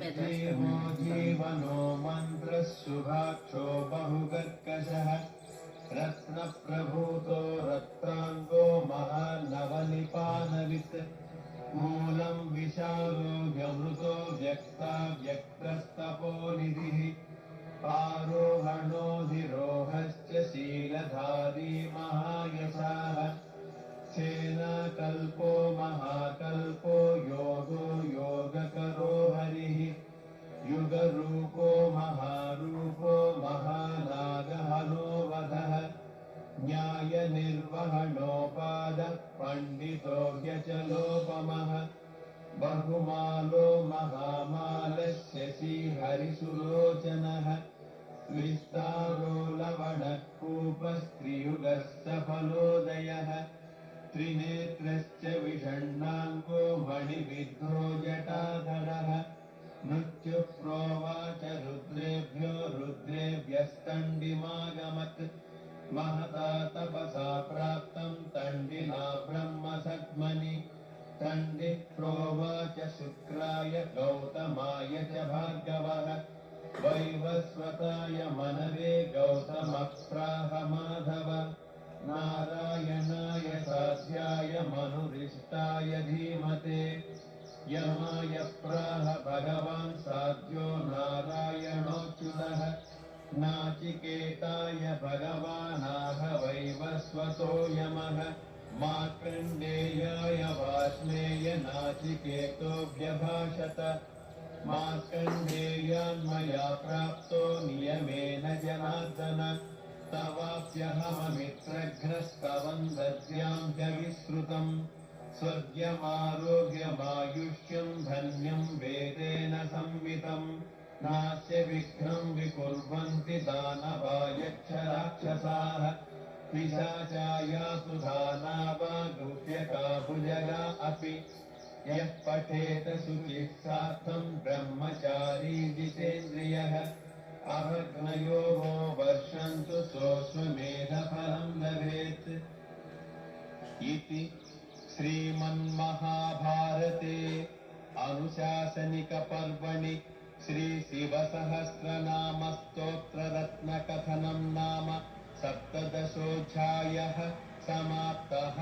जीवो जीवनो मन्त्रः शुभाक्षो बहुगर्कशः रत्नप्रभूतो रक्ताङ्गो महानवनिपानवित् मूलं व्यक्तस्तपोनिधिः आरोहणोधिरोहश्च शीलधारी महायशाः। सेनाकल्पो महाकल्पो योगो योगकरो हरिः। पण्डितो ह्यचलोपमः बहुमालो विस्तारो त्रिनेत्रश्च विषण्णाङ्गो मणिविद्धो जटाधरः मृत्युप्रोवाच प्रोवाच शुक्राय गौतमाय च भार्गवः वैवस्वताय मनवे गौतमप्राह माधव। नारायणाय साध्याय मनुरिष्टाय धीमते। यमाय प्राह भगवान् साध्यो नारायणोच्युतः। नाचिकेताय भगवानाह वैवस्वतो यमः। नाचिकेतोऽभ्यभाषत मार्कण्डेयान्मया प्राप्तो नियमेन जनार्दन। तवाप्यहममित्रघ्नस्तवम् दद्याम् च विश्रुतम् स्वर्ग्यमारोग्यमायुष्यम् धन्यम् वेदेन संवितम् नास्य विघ्नम् विकुर्वन्ति दानवायच्छ राक्षसाः पिशाचायासु दानावा गुह्यका भुजगा अपि। यः पठेत ब्रह्मचारी जितेन्द्रियः। अभग्नयो वो वर्षन्तु सोऽश्वमेधफलम् लभेत्। इति श्रीमन्महाभारते अनुशासनिकपर्वणि श्रीशिवसहस्रनामस्तोत्ररत्नकथनम् नाम सप्तदशोऽध्यायः समाप्तः।